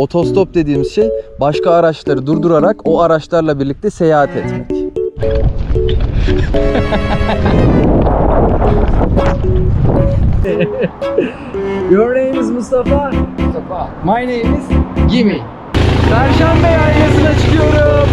Otostop dediğimiz şey başka araçları durdurarak o araçlarla birlikte seyahat etmek. Your name is Mustafa. Mustafa. My name is Gimi. Perşembe yaylasına çıkıyorum.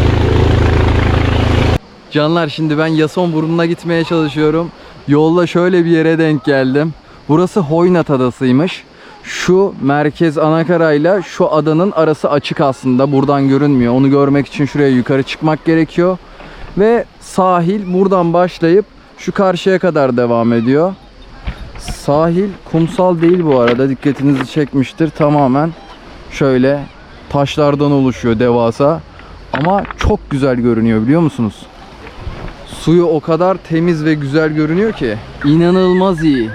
Canlar şimdi ben Yasonburnu'na gitmeye çalışıyorum. Yolda şöyle bir yere denk geldim. Burası Hoynat Adası'ymış. Şu merkez anakarayla şu adanın arası açık aslında. Buradan görünmüyor. Onu görmek için şuraya yukarı çıkmak gerekiyor. Ve sahil buradan başlayıp şu karşıya kadar devam ediyor. Sahil kumsal değil bu arada. Dikkatinizi çekmiştir. Tamamen şöyle taşlardan oluşuyor devasa. Ama çok güzel görünüyor biliyor musunuz? Suyu o kadar temiz ve güzel görünüyor ki inanılmaz iyi.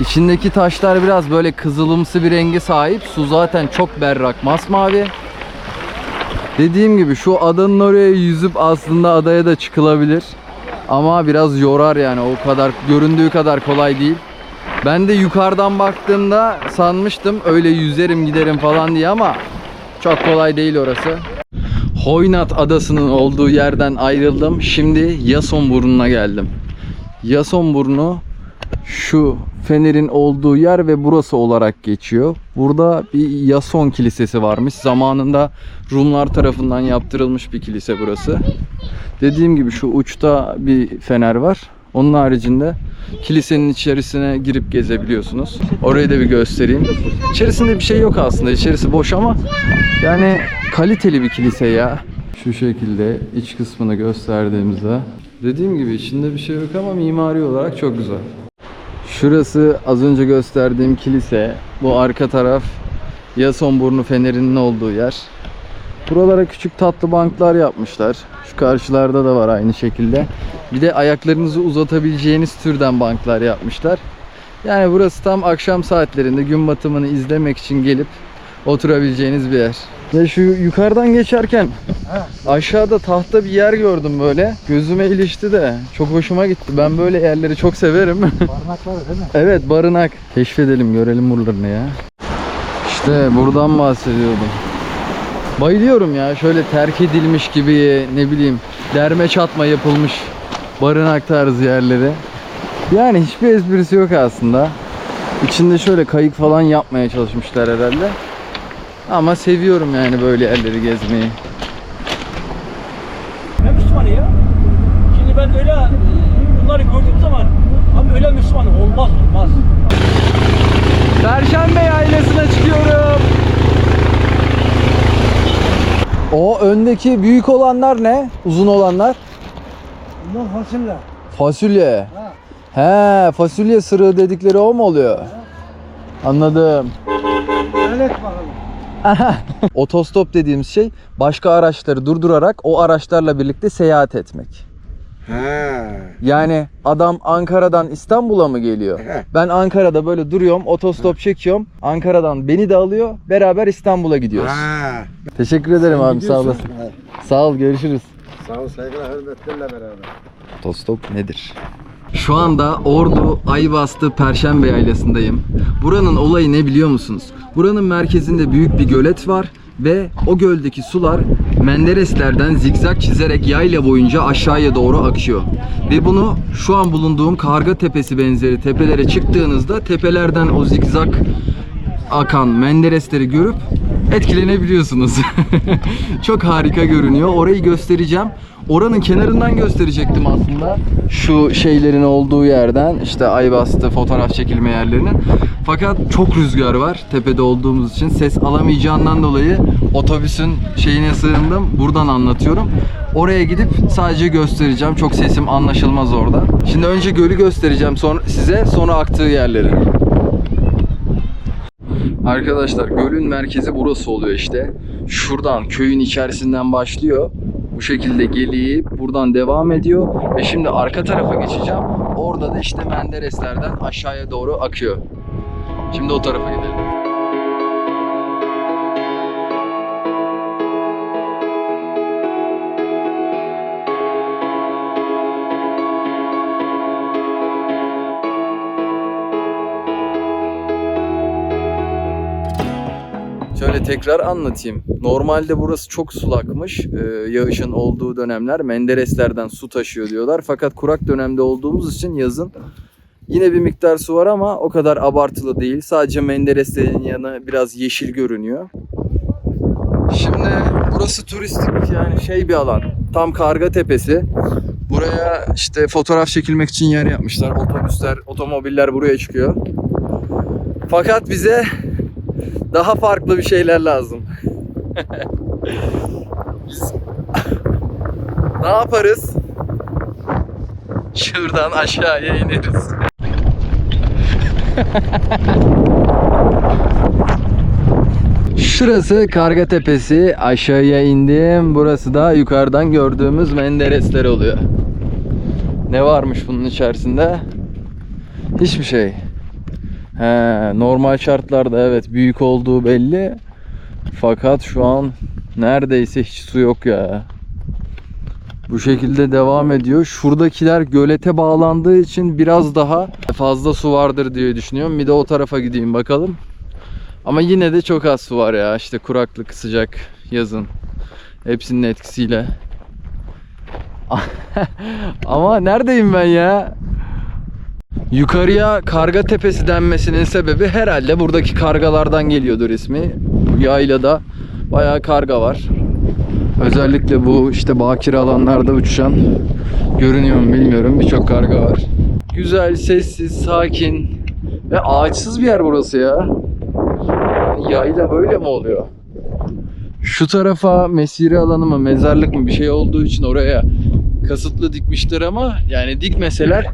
İçindeki taşlar biraz böyle kızılımsı bir rengi sahip. Su zaten çok berrak, masmavi. Dediğim gibi şu adanın oraya yüzüp aslında adaya da çıkılabilir. Ama biraz yorar yani o kadar göründüğü kadar kolay değil. Ben de yukarıdan baktığımda sanmıştım öyle yüzerim giderim falan diye ama çok kolay değil orası. Hoynat adasının olduğu yerden ayrıldım. Şimdi Yasonburnu'na geldim. Yasonburnu şu fenerin olduğu yer ve burası olarak geçiyor. Burada bir Yason kilisesi varmış. Zamanında Rumlar tarafından yaptırılmış bir kilise burası. Dediğim gibi şu uçta bir fener var. Onun haricinde kilisenin içerisine girip gezebiliyorsunuz. Orayı da bir göstereyim. İçerisinde bir şey yok aslında. İçerisi boş ama yani kaliteli bir kilise ya. Şu şekilde iç kısmını gösterdiğimizde dediğim gibi içinde bir şey yok ama mimari olarak çok güzel. Şurası az önce gösterdiğim kilise. Bu arka taraf Yasonburnu Feneri'nin olduğu yer. Buralara küçük tatlı banklar yapmışlar. Şu karşılarda da var aynı şekilde. Bir de ayaklarınızı uzatabileceğiniz türden banklar yapmışlar. Yani burası tam akşam saatlerinde gün batımını izlemek için gelip oturabileceğiniz bir yer. Ve şu yukarıdan geçerken aşağıda tahta bir yer gördüm böyle. Gözüme ilişti de çok hoşuma gitti. Ben böyle yerleri çok severim. Barınakları değil mi? evet barınak. Keşfedelim görelim buralarını ya. İşte buradan bahsediyordum. Bayılıyorum ya şöyle terk edilmiş gibi ne bileyim derme çatma yapılmış barınak tarzı yerleri. Yani hiçbir esprisi yok aslında. İçinde şöyle kayık falan yapmaya çalışmışlar herhalde. Ama seviyorum yani böyle yerleri gezmeyi. Ne Müslümanı ya? Şimdi ben öyle bunları gördüğüm zaman abi öyle Müslüman olmaz olmaz. Perşembe yaylasına çıkıyorum. O öndeki büyük olanlar ne? Uzun olanlar? Bunlar fasulye. Fasulye. Ha. He, fasulye sırığı dedikleri o mu oluyor? Anladım. Evet bakalım. Otostop dediğimiz şey başka araçları durdurarak o araçlarla birlikte seyahat etmek. Ha. Yani adam Ankara'dan İstanbul'a mı geliyor? He. Ben Ankara'da böyle duruyorum, otostop çekiyorum. Ankara'dan beni de alıyor, beraber İstanbul'a gidiyoruz. Ha. Teşekkür ederim abi, sağ olasın. Sağ ol, görüşürüz. Sağ ol saygılar hürmetlerle beraber. Otostop nedir? Şu anda Ordu Ayvaslı Perşembe Yaylası'ndayım. Buranın olayı ne biliyor musunuz? Buranın merkezinde büyük bir gölet var ve o göldeki sular Mendereslerden zigzag çizerek yayla boyunca aşağıya doğru akıyor. Ve bunu şu an bulunduğum Karga Tepesi benzeri tepelere çıktığınızda tepelerden o zigzag akan Menderesleri görüp etkilenebiliyorsunuz. Çok harika görünüyor. Orayı göstereceğim. Oranın kenarından gösterecektim aslında. Şu şeylerin olduğu yerden işte Aybastı fotoğraf çekilme yerlerinin. Fakat çok rüzgar var tepede olduğumuz için ses alamayacağından dolayı otobüsün şeyine sığındım. Buradan anlatıyorum. Oraya gidip sadece göstereceğim. Çok sesim anlaşılmaz orada. Şimdi önce gölü göstereceğim sonra size sonra aktığı yerleri. Arkadaşlar gölün merkezi burası oluyor işte. Şuradan köyün içerisinden başlıyor. Bu şekilde gelip buradan devam ediyor. Ve şimdi arka tarafa geçeceğim. Orada da işte Mendereslerden aşağıya doğru akıyor. Şimdi o tarafa gidelim. Şöyle tekrar anlatayım. Normalde burası çok sulakmış. Ee, yağışın olduğu dönemler Mendereslerden su taşıyor diyorlar. Fakat kurak dönemde olduğumuz için yazın yine bir miktar su var ama o kadar abartılı değil. Sadece Mendereslerin yanı biraz yeşil görünüyor. Şimdi burası turistik yani şey bir alan. Tam Karga Tepesi. Buraya işte fotoğraf çekilmek için yer yapmışlar. Otobüsler, otomobiller buraya çıkıyor. Fakat bize daha farklı bir şeyler lazım. Biz ne yaparız? Şuradan aşağıya ineriz. Şurası Karga Tepesi. Aşağıya indim. Burası da yukarıdan gördüğümüz Menderesler oluyor. Ne varmış bunun içerisinde? Hiçbir şey. He, normal şartlarda evet büyük olduğu belli. Fakat şu an neredeyse hiç su yok ya. Bu şekilde devam ediyor. Şuradakiler gölete bağlandığı için biraz daha fazla su vardır diye düşünüyorum. Bir de o tarafa gideyim bakalım. Ama yine de çok az su var ya. İşte kuraklık, sıcak, yazın. Hepsinin etkisiyle. Ama neredeyim ben ya? Yukarıya Karga Tepesi denmesinin sebebi herhalde buradaki kargalardan geliyordur ismi. Bu yaylada bayağı karga var. Özellikle bu işte bakir alanlarda uçuşan görünüyor mu bilmiyorum birçok karga var. Güzel, sessiz, sakin ve ağaçsız bir yer burası ya. Yayla böyle mi oluyor? Şu tarafa mesire alanı mı, mezarlık mı bir şey olduğu için oraya kasıtlı dikmişler ama yani dikmeseler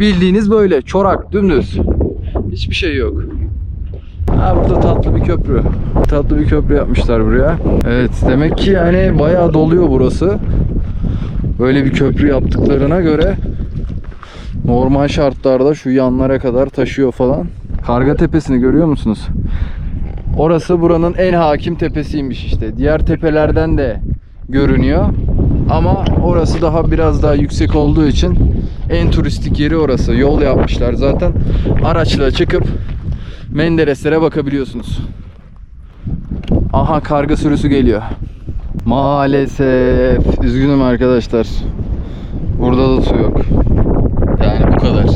bildiğiniz böyle çorak, dümdüz. Hiçbir şey yok. Ha burada tatlı bir köprü. Tatlı bir köprü yapmışlar buraya. Evet demek ki yani bayağı doluyor burası. Böyle bir köprü yaptıklarına göre normal şartlarda şu yanlara kadar taşıyor falan. Karga Tepesi'ni görüyor musunuz? Orası buranın en hakim tepesiymiş işte. Diğer tepelerden de görünüyor. Ama orası daha biraz daha yüksek olduğu için en turistik yeri orası. Yol yapmışlar zaten. Araçla çıkıp Mendereslere bakabiliyorsunuz. Aha karga sürüsü geliyor. Maalesef. Üzgünüm arkadaşlar. Burada da su yok. Yani bu kadar.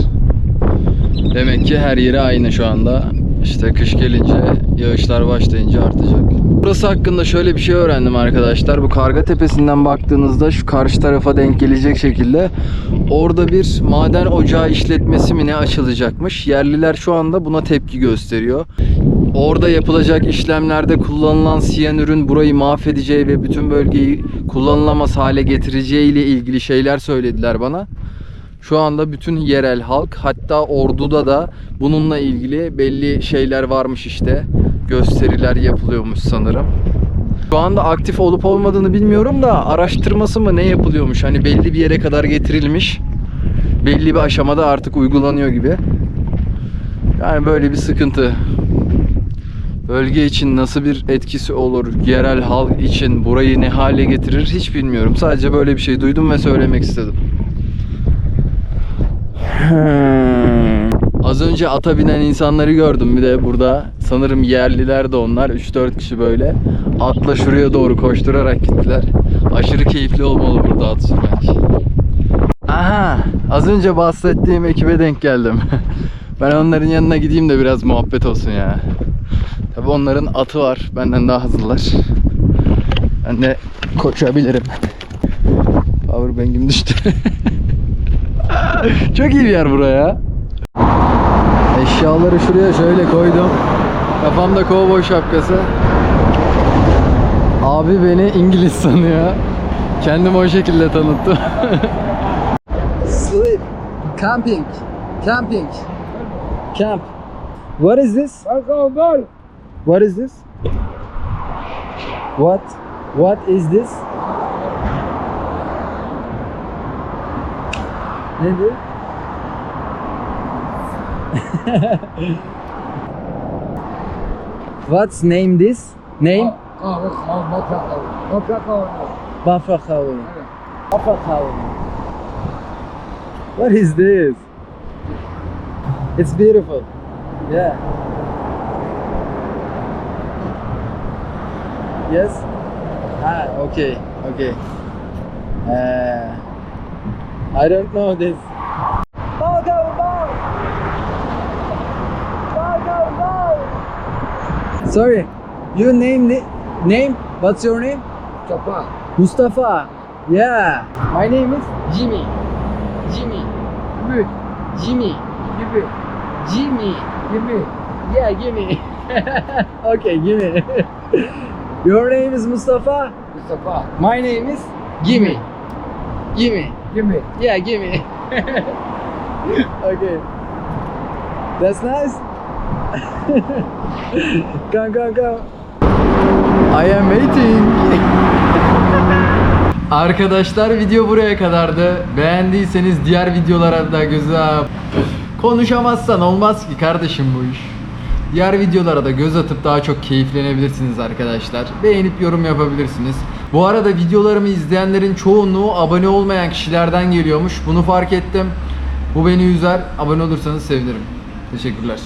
Demek ki her yeri aynı şu anda. İşte kış gelince, yağışlar başlayınca artacak. Burası hakkında şöyle bir şey öğrendim arkadaşlar. Bu Karga Tepesi'nden baktığınızda şu karşı tarafa denk gelecek şekilde orada bir maden ocağı işletmesi mi ne açılacakmış. Yerliler şu anda buna tepki gösteriyor. Orada yapılacak işlemlerde kullanılan siyanürün burayı mahvedeceği ve bütün bölgeyi kullanılamaz hale getireceği ile ilgili şeyler söylediler bana. Şu anda bütün yerel halk hatta orduda da bununla ilgili belli şeyler varmış işte. Gösteriler yapılıyormuş sanırım. Şu anda aktif olup olmadığını bilmiyorum da araştırması mı ne yapılıyormuş? Hani belli bir yere kadar getirilmiş. Belli bir aşamada artık uygulanıyor gibi. Yani böyle bir sıkıntı. Bölge için nasıl bir etkisi olur? Yerel halk için burayı ne hale getirir hiç bilmiyorum. Sadece böyle bir şey duydum ve söylemek istedim. Az önce ata binen insanları gördüm bir de burada. Sanırım yerliler de onlar. 3-4 kişi böyle. Atla şuraya doğru koşturarak gittiler. Aşırı keyifli olmalı burada at sürmek. Aha! Az önce bahsettiğim ekibe denk geldim. ben onların yanına gideyim de biraz muhabbet olsun ya. Tabi onların atı var. Benden daha hızlılar. Ben de koşabilirim. Powerbank'im düştü. Çok iyi bir yer buraya. Eşyaları şuraya şöyle koydum. Kafamda kovboy şapkası. Abi beni İngiliz sanıyor. Kendimi o şekilde tanıttım. Sleep. Camping. Camping. Camp. What is this? What is this? What? What is this? Nedir? What's name this? Name? Bafrakawi. Bafrakawi. What is this? It's beautiful. Yeah. Yes? Ah, okay, okay. Uh, I don't know this. Go, go, go! Go, go, go! Sorry, you name name? What's your name? Çapa. Mustafa. Yeah. My name is Jimmy. Jimmy. Good. Jimmy. Gibi. Jimmy. Gibi. Yeah, gimme. okay, gimme. Your name is Mustafa. Mustafa. My name is Gimme. Gimme. Kimi? Yeah, gimme. okay. That's nice. come, come, come. I am waiting. Arkadaşlar video buraya kadardı. Beğendiyseniz diğer videolara da göz at. Konuşamazsan olmaz ki kardeşim bu iş. Diğer videolara da göz atıp daha çok keyiflenebilirsiniz arkadaşlar. Beğenip yorum yapabilirsiniz. Bu arada videolarımı izleyenlerin çoğunluğu abone olmayan kişilerden geliyormuş. Bunu fark ettim. Bu beni üzer. Abone olursanız sevinirim. Teşekkürler.